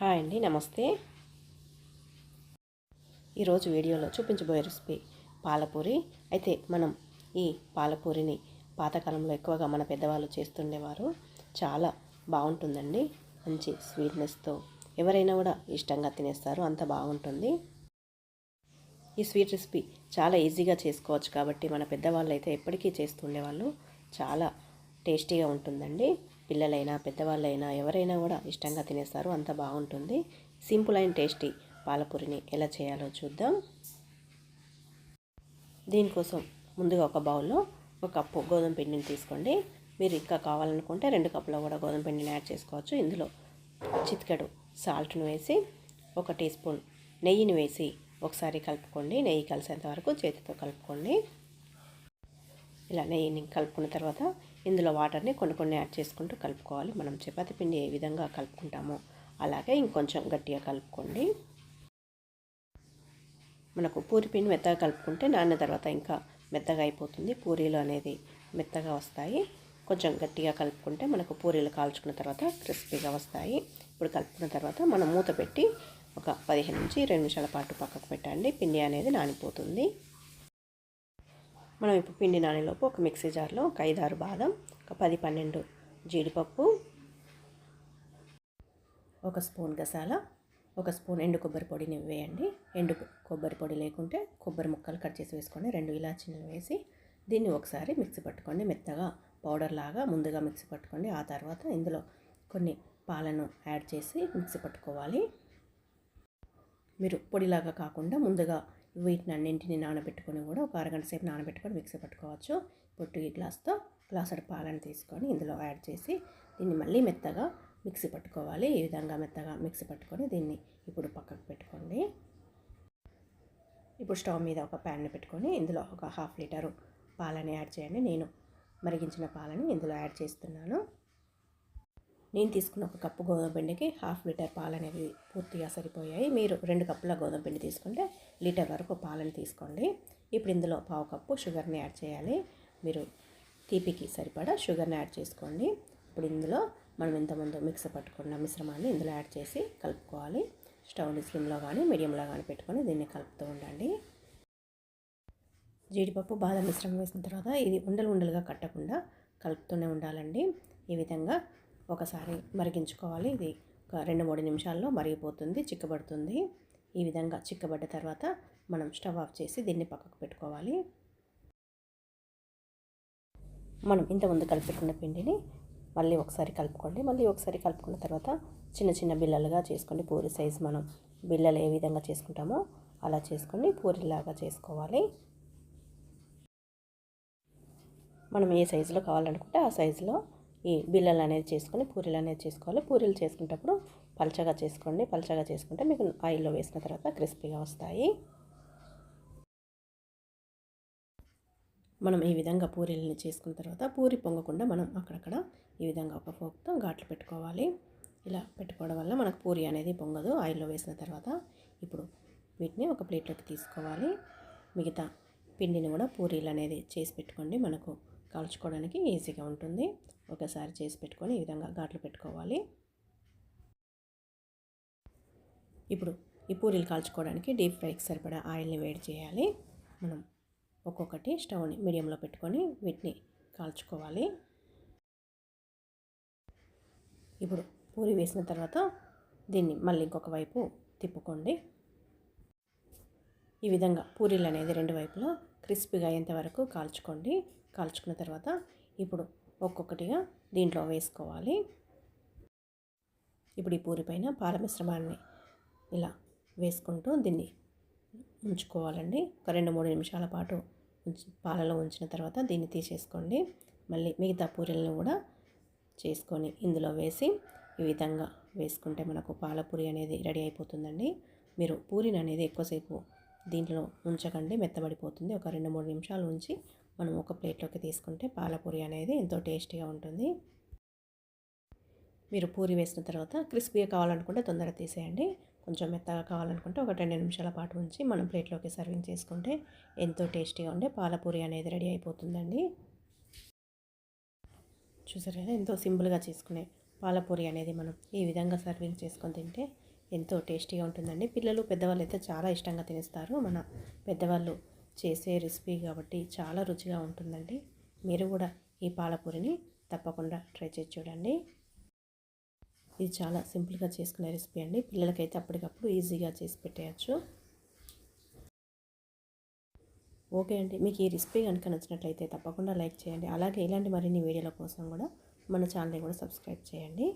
Hi అండి నమస్తే. ఈరోజు వీడియోలో చూపించబోయే రెసిపీ పాలపూరి. అయితే మనం ఈ పాలపూరిని పాతకాలంలో ఎక్కువగా మన పెద్దవాళ్ళు చేస్తుండేవారు. చాలా బాగుంటుందండి. మంచి స్వీట్నెస్తో ఎవరైనా కూడా ఇష్టంగా తినేస్తారు. అంత బాగుంటుంది. ఈ స్వీట్ రెసిపీ చాలా ఈజీగా చేసుకోవచ్చు కాబట్టి మన పెద్దవాళ్ళు అయితే ఎప్పటికీ చేస్తుండేవాళ్ళు. చాలా టేస్టీగా ఉంటుందండి. పిల్లలైనా పెద్దవాళ్ళైనా ఎవరైనా కూడా ఇష్టంగా తినేస్తారు. అంత బాగుంటుంది. సింపుల్ అండ్ టేస్టీ పాలపూరిని ఎలా చేయాలో చూద్దాం. దీనికోసం ముందుగా ఒక బౌల్లో ఒక కప్పు గోధుమ పిండిని తీసుకోండి. మీరు ఇంకా కావాలనుకుంటే రెండు కప్పులో కూడా గోధుమ పిండిని యాడ్ చేసుకోవచ్చు. ఇందులో చితికెడు సాల్ట్ను వేసి ఒక టీ స్పూన్ నెయ్యిని వేసి ఒకసారి కలుపుకోండి. నెయ్యి కలిసేంత వరకు చేతితో కలుపుకోండి. ఇలా నెయ్యిని కలుపుకున్న తర్వాత ఇందులో వాటర్ని కొన్ని కొన్ని యాడ్ చేసుకుంటూ కలుపుకోవాలి. మనం చపాతి పిండి ఏ విధంగా కలుపుకుంటామో అలాగే ఇంకొంచెం గట్టిగా కలుపుకోండి. మనకు పూరి పిండి మెత్తగా కలుపుకుంటే నాన్న తర్వాత ఇంకా మెత్తగా అయిపోతుంది. పూరీలు అనేది మెత్తగా వస్తాయి. కొంచెం గట్టిగా కలుపుకుంటే మనకు పూరీలు కాల్చుకున్న తర్వాత క్రిస్పీగా వస్తాయి. ఇప్పుడు కలుపుకున్న తర్వాత మనం మూత పెట్టి ఒక పదిహేను నుంచి ఇరవై నిమిషాల పాటు పక్కకు పెట్టండి. పిండి అనేది నానిపోతుంది. మనం ఇప్పుడు పిండి నానేలోపు ఒక మిక్సీ జార్లో ఒక ఐదారు బాదం ఒక పది పన్నెండు జీడిపప్పు ఒక స్పూన్ గసాల ఒక స్పూన్ ఎండు కొబ్బరి పొడిని వేయండి. ఎండు కొబ్బరి పొడి లేకుంటే కొబ్బరి ముక్కలు కట్ చేసి వేసుకోండి రెండు ఇలాచీలు వేసి దీన్ని ఒకసారి మిక్సీ పట్టుకోండి. మెత్తగా పౌడర్ లాగా ముందుగా మిక్సీ పట్టుకోండి. ఆ తర్వాత ఇందులో కొన్ని పాలను యాడ్ చేసి మిక్సీ పట్టుకోవాలి. మీరు పొడిలాగా కాకుండా ముందుగా వీటిని అన్నింటిని నానబెట్టుకొని కూడా ఒక అరగంట సేపు నానబెట్టుకొని మిక్సీ పట్టుకోవచ్చు. పొట్టు ఈ గ్లాస్తో గ్లాసుడు పాలను తీసుకొని ఇందులో యాడ్ చేసి దీన్ని మళ్ళీ మెత్తగా మిక్సీ పట్టుకోవాలి. ఈ విధంగా మెత్తగా మిక్సీ పట్టుకొని దీన్ని ఇప్పుడు పక్కకు పెట్టుకోండి. ఇప్పుడు స్టవ్ మీద ఒక ప్యాన్ని పెట్టుకొని ఇందులో ఒక హాఫ్ లీటరు పాలని యాడ్ చేయండి. నేను మరిగించిన పాలని ఇందులో యాడ్ చేస్తున్నాను. నేను తీసుకున్న ఒక కప్పు గోధుమ పిండికి హాఫ్ లీటర్ పాలు అనేవి పూర్తిగా సరిపోయాయి. మీరు రెండు కప్పుల గోధుమ పిండి తీసుకుంటే లీటర్ వరకు పాలను తీసుకోండి. ఇప్పుడు ఇందులో పావు కప్పు షుగర్ని యాడ్ చేయాలి. మీరు తీపికి సరిపడా షుగర్ని యాడ్ చేసుకోండి. ఇప్పుడు ఇందులో మనం ఇంతకుముందు మిక్సీ పట్టుకున్న మిశ్రమాన్ని ఇందులో యాడ్ చేసి కలుపుకోవాలి. స్టవ్ని స్లిమ్లో కానీ మీడియంలో కానీ పెట్టుకొని దీన్ని కలుపుతూ ఉండండి. జీడిపప్పు బాదం మిశ్రమం వేసిన తర్వాత ఇది ఉండలు ఉండలుగా కట్టకుండా కలుపుతూనే ఉండాలండి. ఈ విధంగా ఒకసారి మరిగించుకోవాలి. ఇది ఒక రెండు మూడు నిమిషాల్లో మరిగిపోతుంది చిక్కబడుతుంది. ఈ విధంగా చిక్కబడ్డ తర్వాత మనం స్టవ్ ఆఫ్ చేసి దీన్ని పక్కకు పెట్టుకోవాలి. మనం ఇంతకుముందు కలిపెట్టుకున్న పిండిని మళ్ళీ ఒకసారి కలుపుకోండి. మళ్ళీ ఒకసారి కలుపుకున్న తర్వాత చిన్న చిన్న బిల్లలుగా చేసుకోండి పూరి సైజు మనం బిల్లలు ఏ విధంగా చేసుకుంటామో అలా చేసుకొని పూరిలాగా చేసుకోవాలి. మనం ఏ సైజులో కావాలనుకుంటే ఆ సైజులో ఈ బిల్లలు అనేది చేసుకొని పూరీలు అనేది చేసుకోవాలి. పూరీలు చేసుకునేటప్పుడు పల్చగా చేసుకోండి. పల్చగా చేసుకుంటే మీకు ఆయిల్లో వేసిన తర్వాత క్రిస్పీగా వస్తాయి. మనం ఈ విధంగా పూరీలని చేసుకున్న తర్వాత పూరి పొంగకుండా మనం అక్కడక్కడ ఈ విధంగా ఒక ఫోక్తో ఘాట్లు పెట్టుకోవాలి. ఇలా పెట్టుకోవడం వల్ల మనకు పూరి అనేది పొంగదు. ఆయిల్లో వేసిన తర్వాత ఇప్పుడు వీటిని ఒక ప్లేట్లోకి తీసుకోవాలి. మిగతా పిండిని కూడా పూరీలు అనేది చేసి పెట్టుకోండి. మనకు కాల్చుకోవడానికి ఈజీగా ఉంటుంది. ఒకసారి చేసి పెట్టుకొని ఈ విధంగా ఘాట్లు పెట్టుకోవాలి. ఇప్పుడు ఈ పూరీలు కాల్చుకోవడానికి డీప్ ఫ్రైకి సరిపడా ఆయిల్ని వేడి చేయాలి. మనం ఒక్కొక్కటి స్టవ్ని మీడియంలో పెట్టుకొని వీటిని కాల్చుకోవాలి. ఇప్పుడు పూరి వేసిన తర్వాత దీన్ని మళ్ళీ ఇంకొక వైపు తిప్పుకోండి. ఈ విధంగా పూరీలు అనేది రెండు వైపులా క్రిస్పీగా అయ్యేంత వరకు కాల్చుకోండి. కాల్చుకున్న తర్వాత ఇప్పుడు ఒక్కొక్కటిగా దీంట్లో వేసుకోవాలి. ఇప్పుడు ఈ పూరి పైన పాల మిశ్రమాన్ని ఇలా వేసుకుంటూ దీన్ని ఉంచుకోవాలండి. ఒక రెండు మూడు నిమిషాల పాటు ఉంచి పాలలో ఉంచిన తర్వాత దీన్ని తీసేసుకోండి. మళ్ళీ మిగతా పూరీలను కూడా చేసుకొని ఇందులో వేసి ఈ విధంగా వేసుకుంటే మనకు పాలపూరి అనేది రెడీ అయిపోతుందండి. మీరు పూరిని అనేది ఎక్కువసేపు దీంట్లో ఉంచకండి మెత్తబడిపోతుంది. ఒక రెండు మూడు నిమిషాలు ఉంచి మనం ఒక ప్లేట్లోకి తీసుకుంటే పాలపూరి అనేది ఎంతో టేస్టీగా ఉంటుంది. మీరు పూరి వేసిన తర్వాత క్రిస్పీగా కావాలనుకుంటే తొందరగా తీసేయండి. కొంచెం మెత్తగా కావాలనుకుంటే ఒక రెండు నిమిషాల పాటు ఉంచి మనం ప్లేట్లోకి సర్వింగ్ చేసుకుంటే ఎంతో టేస్టీగా ఉండే పాలపూరి అనేది రెడీ అయిపోతుందండి. చూసారు కదా ఎంతో సింపుల్గా చేసుకునే పాలపూరి అనేది మనం ఈ విధంగా సర్వింగ్ చేసుకొని తింటే ఎంతో టేస్టీగా ఉంటుందండి. పిల్లలు పెద్దవాళ్ళు అయితే చాలా ఇష్టంగా తినేస్తారు. మన పెద్దవాళ్ళు చేసే రెసిపీ కాబట్టి చాలా రుచిగా ఉంటుందండి. మీరు కూడా ఈ పాలపూరిని తప్పకుండా ట్రై చేసి చూడండి. ఇది చాలా సింపుల్గా చేసుకునే రెసిపీ అండి. పిల్లలకైతే అప్పటికప్పుడు ఈజీగా చేసి పెట్టేయచ్చు. ఓకే అండి. మీకు ఈ రెసిపీ కనుక నచ్చినట్లయితే తప్పకుండా లైక్ చేయండి. అలాగే ఇలాంటి మరిన్ని వీడియోల కోసం కూడా మన ఛానల్ని కూడా సబ్స్క్రైబ్ చేయండి.